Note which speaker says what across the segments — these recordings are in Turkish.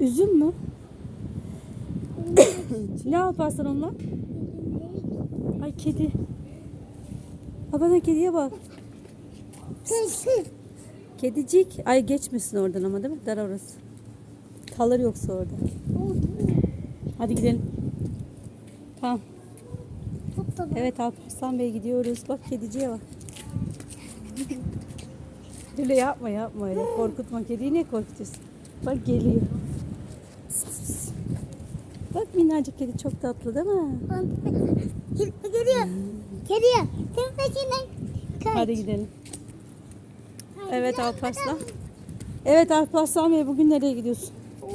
Speaker 1: Üzüm mü? ne yaparsan onunla? Ay kedi. Ha bana kediye bak. Kedicik. Ay geçmesin oradan ama değil mi? Dar orası. Kalır yoksa orada. Hadi gidelim. Tamam. Evet Alparslan Bey gidiyoruz. Bak kediciye bak. Öyle yapma yapma öyle. Korkutma kediyi ne korkutuyorsun? Bak geliyor. Minnacık kedi çok tatlı değil mi?
Speaker 2: Geliyor. Geliyor. Senin peşinden kaç.
Speaker 1: Hadi gidelim. Evet Alparslan. Evet Alparslan Bey bugün nereye gidiyorsun?
Speaker 2: Oo,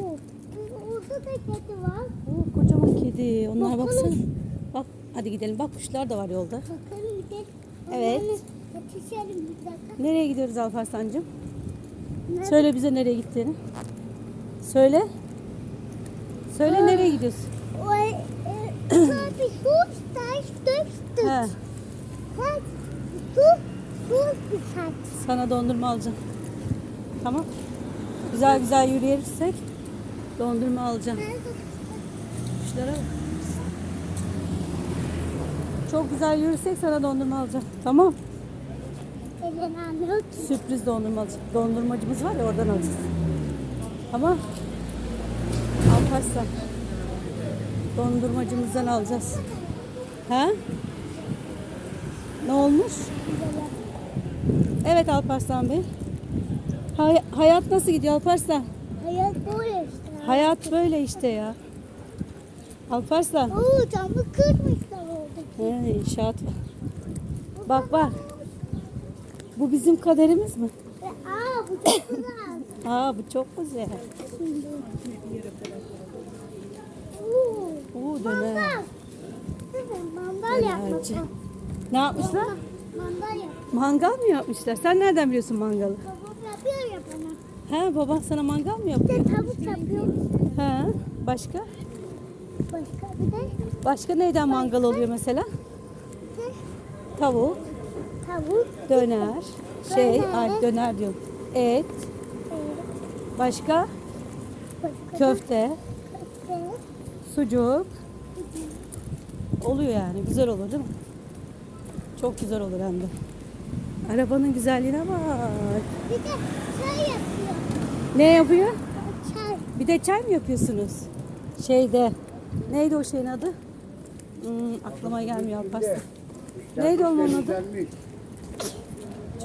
Speaker 2: Orada da kedi var.
Speaker 1: Oo, kocaman kedi. Onlara
Speaker 2: Bakalım.
Speaker 1: baksana. Bak hadi gidelim. Bak kuşlar da var yolda.
Speaker 2: Bakalım de.
Speaker 1: Evet.
Speaker 2: Yetişelim bir dakika.
Speaker 1: Nereye gidiyoruz Alparslan'cığım? Söyle bize nereye gittiğini. Söyle. Söyle nereye gidiyorsun? He, sana dondurma alacağım. Tamam. Güzel güzel yürüyersek dondurma alacağım. Kuşlara bak. Çok güzel yürürsek sana dondurma alacağım. Tamam. Sürpriz dondurma alacağım. Dondurmacımız var ya oradan alacağız. Tamam. Alparslan. Dondurmacımızdan alacağız. Ha? Ne olmuş? Evet Alparslan Bey. Hay- hayat nasıl gidiyor Alparslan?
Speaker 2: Hayat böyle işte.
Speaker 1: Hayat böyle işte ya. Alparslan.
Speaker 2: Oo camı kırmışlar orada.
Speaker 1: He, inşaat var. Bak bak. Bu bizim kaderimiz mi?
Speaker 2: Aa bu çok güzel.
Speaker 1: Aa bu çok güzel.
Speaker 2: Oo.
Speaker 1: Döner.
Speaker 2: Yapmak.
Speaker 1: Dönerci. Ne yapmışlar?
Speaker 2: Mandal yap.
Speaker 1: Mangal mı yapmışlar? Sen nereden biliyorsun mangalı?
Speaker 2: Babam yapıyor ya bana.
Speaker 1: He baban sana mangal mı
Speaker 2: Bir
Speaker 1: yapıyor?
Speaker 2: de tavuk yapıyor.
Speaker 1: He başka?
Speaker 2: Başka bir de
Speaker 1: Başka neyden mangal oluyor mesela? Tavuk,
Speaker 2: tavuk.
Speaker 1: döner, şey,
Speaker 2: Döner.
Speaker 1: ay döner diyorum. Et, başka
Speaker 2: Başka
Speaker 1: köfte,
Speaker 2: da
Speaker 1: sucuk. Oluyor yani. Güzel olur değil mi? Çok güzel olur hem de. Arabanın güzelliğine bak.
Speaker 2: bir de çay yapıyor.
Speaker 1: Ne yapıyor?
Speaker 2: Çay.
Speaker 1: Bir de çay mı yapıyorsunuz? Şeyde. Neydi o şeyin adı? Hmm, aklıma gelmiyor Alparslan. Neydi onun adı?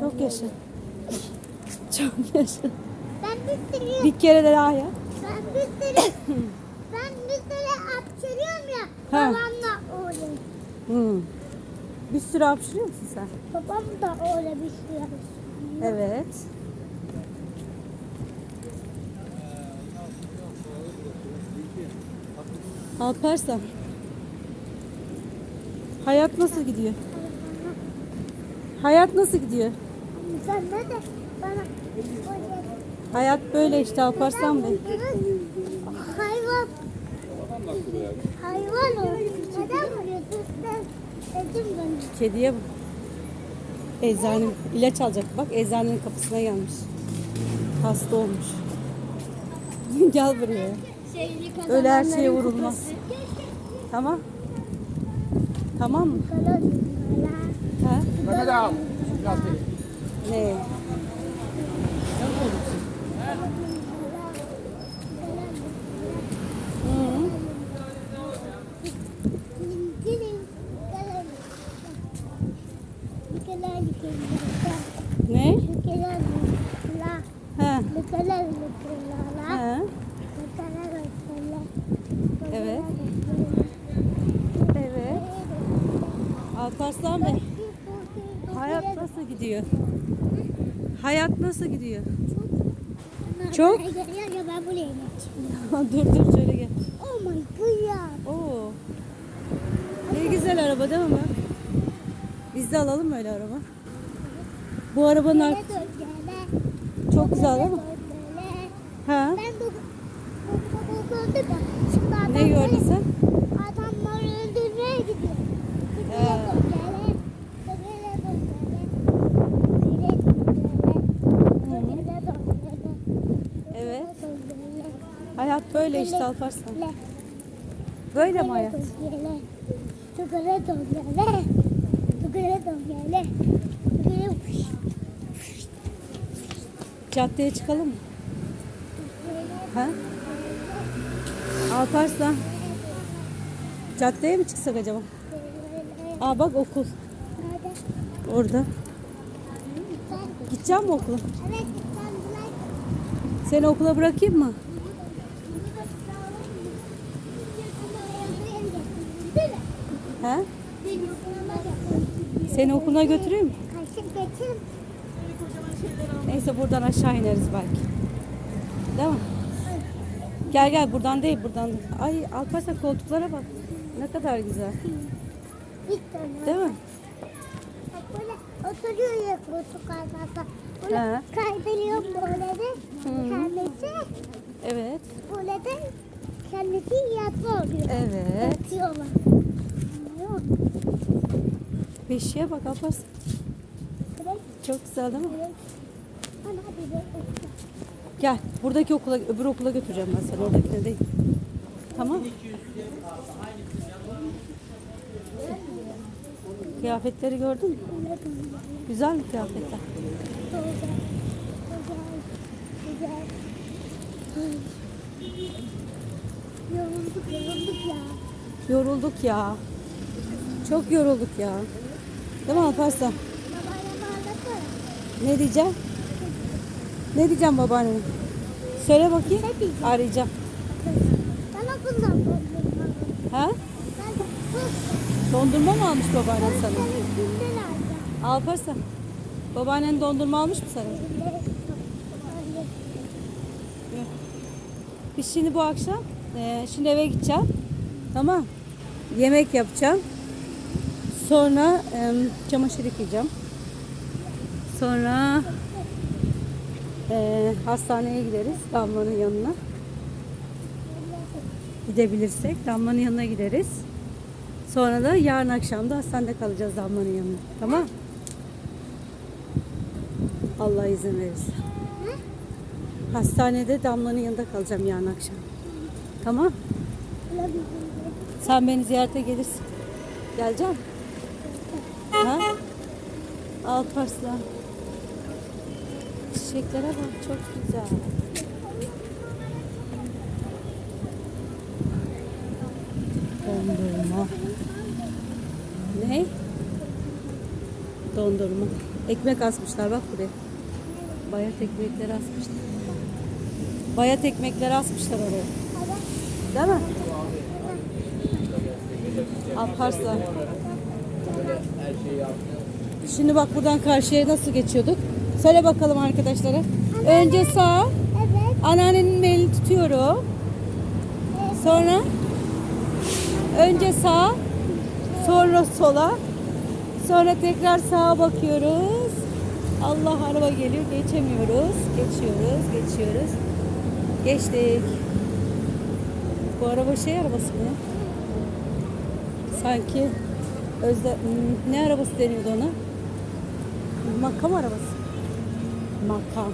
Speaker 1: Çok yaşa. Çok yaşa.
Speaker 2: Bir sürü,
Speaker 1: Bir kere de daha ya.
Speaker 2: ben bir sürü, ben bir sürü hapşırıyorum ya.
Speaker 1: Ha.
Speaker 2: Babamla öyle.
Speaker 1: Hmm. Bir sürü hapşırıyor musun sen?
Speaker 2: Babam da öyle bir şey yapıyor.
Speaker 1: Evet. Alparslan. Hayat nasıl gidiyor? Hayat nasıl gidiyor?
Speaker 2: Sen ne de bana
Speaker 1: Hayat böyle işte Alparslan Bey.
Speaker 2: Hayvan. Hayvan.
Speaker 1: Kediye bak. Eczane ilaç alacak. Bak eczanenin kapısına gelmiş. Hasta olmuş. Gel buraya. Öyle her şeye vurulmaz. Tamam. Tamam mı? Ha? Ne? Evet. Evet. Alparslan Bey. Hayat nasıl gidiyor? Hayat nasıl gidiyor? Çok?
Speaker 2: Ya ben buraya geçeyim.
Speaker 1: dur dur şöyle gel.
Speaker 2: Oh my god.
Speaker 1: Oo. Ne güzel araba değil mi? Biz de alalım öyle araba. Bu arabanın ar- çok güzel değil mi? Ha?
Speaker 2: Ben bu bu gördüm ya. Şimdi
Speaker 1: Ne
Speaker 2: adamları-
Speaker 1: gördün sen?
Speaker 2: Adamları öldürmeye gidiyor. Böyle.
Speaker 1: Evet. Hayat böyle işte Alparslan.
Speaker 2: Le.
Speaker 1: Böyle mi hayat? Caddeye çıkalım mı? Ha? Alparslan. Caddeye mi çıksak acaba? Aa bak okul. Orada. Gideceğim mi okula?
Speaker 2: Evet.
Speaker 1: Seni okula bırakayım mı? He? Seni okuluna götüreyim mi? Neyse buradan aşağı ineriz belki. Değil mi? Gel gel buradan değil buradan. Ay Alparslan koltuklara bak. Ne kadar güzel.
Speaker 2: Bir tane.
Speaker 1: Değil mi?
Speaker 2: Bak böyle oturuyor ya koltuk arkasında. Böyle
Speaker 1: He.
Speaker 2: kaydırıyor böyle de. Kendisi
Speaker 1: Evet.
Speaker 2: böyle de kendisi yatma oluyor.
Speaker 1: Evet.
Speaker 2: Yatıyorlar.
Speaker 1: Beşiğe bak Alparslan. Çok güzel değil mi?
Speaker 2: direkt. Bana bir de
Speaker 1: Gel. Buradaki okula, öbür okula götüreceğim ben seni. Oradakine değil. Tamam. Kıyafetleri gördün mü?
Speaker 2: Güzel,
Speaker 1: mi kıyafetler?
Speaker 2: Yorulduk, yorulduk ya.
Speaker 1: Yorulduk ya. Çok yorulduk ya. Değil mi Alparslan? Ne diyeceğim? Ne diyeceğim babaannene? Söyle bakayım.
Speaker 2: Ne diyeceğim?
Speaker 1: Arayacağım.
Speaker 2: Dondurma.
Speaker 1: Ha?
Speaker 2: Ben de bu
Speaker 1: Dondurma mı almış babaannen sana?
Speaker 2: alacağım.
Speaker 1: Alparslan. Babaannen dondurma almış mı sana? Biz şimdi bu akşam e, şimdi eve gideceğim. Tamam. Yemek yapacağım. Sonra e, çamaşır yıkayacağım. Sonra e, hastaneye gideriz Damla'nın yanına. Gidebilirsek Damla'nın yanına gideriz. Sonra da yarın akşam da hastanede kalacağız Damla'nın yanına. Tamam? Allah izin verirse. Hastanede Damla'nın yanında kalacağım yarın akşam. Tamam? Sen beni ziyarete gelirsin. Geleceğim. Ha? Alparslan. Çiçeklere bak çok güzel. Dondurma. Ne? Dondurma. Ekmek asmışlar bak buraya. Bayat ekmekleri asmışlar. Bayat ekmekleri asmışlar oraya. Değil mi? Alparslan. Şimdi bak buradan karşıya nasıl geçiyorduk? Söyle bakalım arkadaşlara. Önce sağ,
Speaker 2: Evet.
Speaker 1: anneannenin elini tutuyorum. Sonra önce sağ, sonra sola. Sonra tekrar sağa bakıyoruz. Allah araba geliyor. Geçemiyoruz. Geçiyoruz, geçiyoruz. Geçtik. Bu araba şey arabası mı? Sanki özde ne arabası deniyordu ona? Makam arabası. Makam.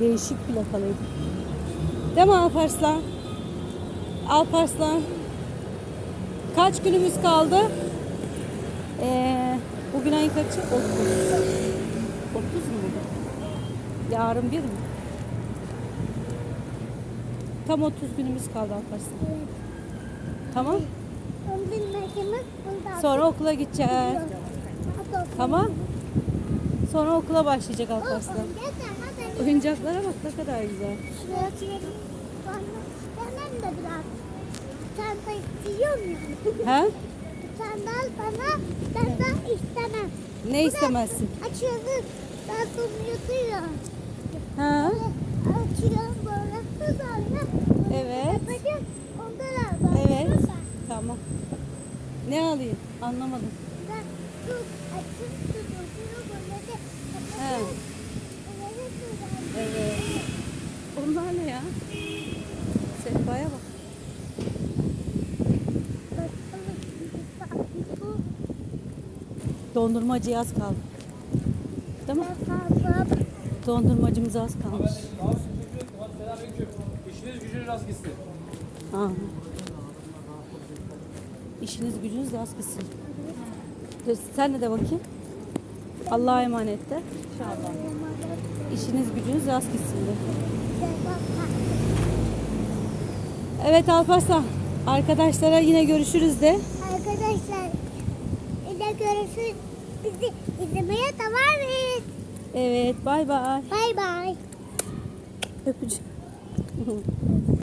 Speaker 1: Değişik plakalıydı. Değil mi Alparslan? Alparslan. Kaç günümüz kaldı? Ee, bugün ayın kaçı? 30. 30 mu? Yarın bir mi? Tam 30 günümüz kaldı Alparslan.
Speaker 2: Evet.
Speaker 1: Tamam. Sonra okula gideceğiz. Tamam. Sonra okula başlayacak Alparslan. Oyuncaklara bak ne kadar güzel.
Speaker 2: İstemem de biraz. De istiyor musun?
Speaker 1: He?
Speaker 2: Al bana. Ben istemem.
Speaker 1: Ne istemezsin?
Speaker 2: Açıyorsun. Ben bunu yutuyorum.
Speaker 1: Ha?
Speaker 2: Açıyorum böyle. Sonra
Speaker 1: Evet.
Speaker 2: yapacağım. Ondan al bana.
Speaker 1: Evet. Tamam. Ne alayım? Anlamadım.
Speaker 2: Ben tut, tutuyorum.
Speaker 1: He. Evet. Bunlar ne ya? Sehpaya bak. Dondurmacıya az kaldı. Değil mi? Dondurmacımız az kalmış.
Speaker 3: rast gitsin.
Speaker 1: Ha. İşiniz gücünüz rast gitsin. Sen de de bakayım. Allah'a emanet de. İşiniz gücünüz rast gitsin de. Evet Alparslan. Arkadaşlara yine görüşürüz de.
Speaker 2: Arkadaşlar yine görüşürüz. Bizi izlemeye devam et.
Speaker 1: Evet bay bay.
Speaker 2: Bay bay.
Speaker 1: Öpücük.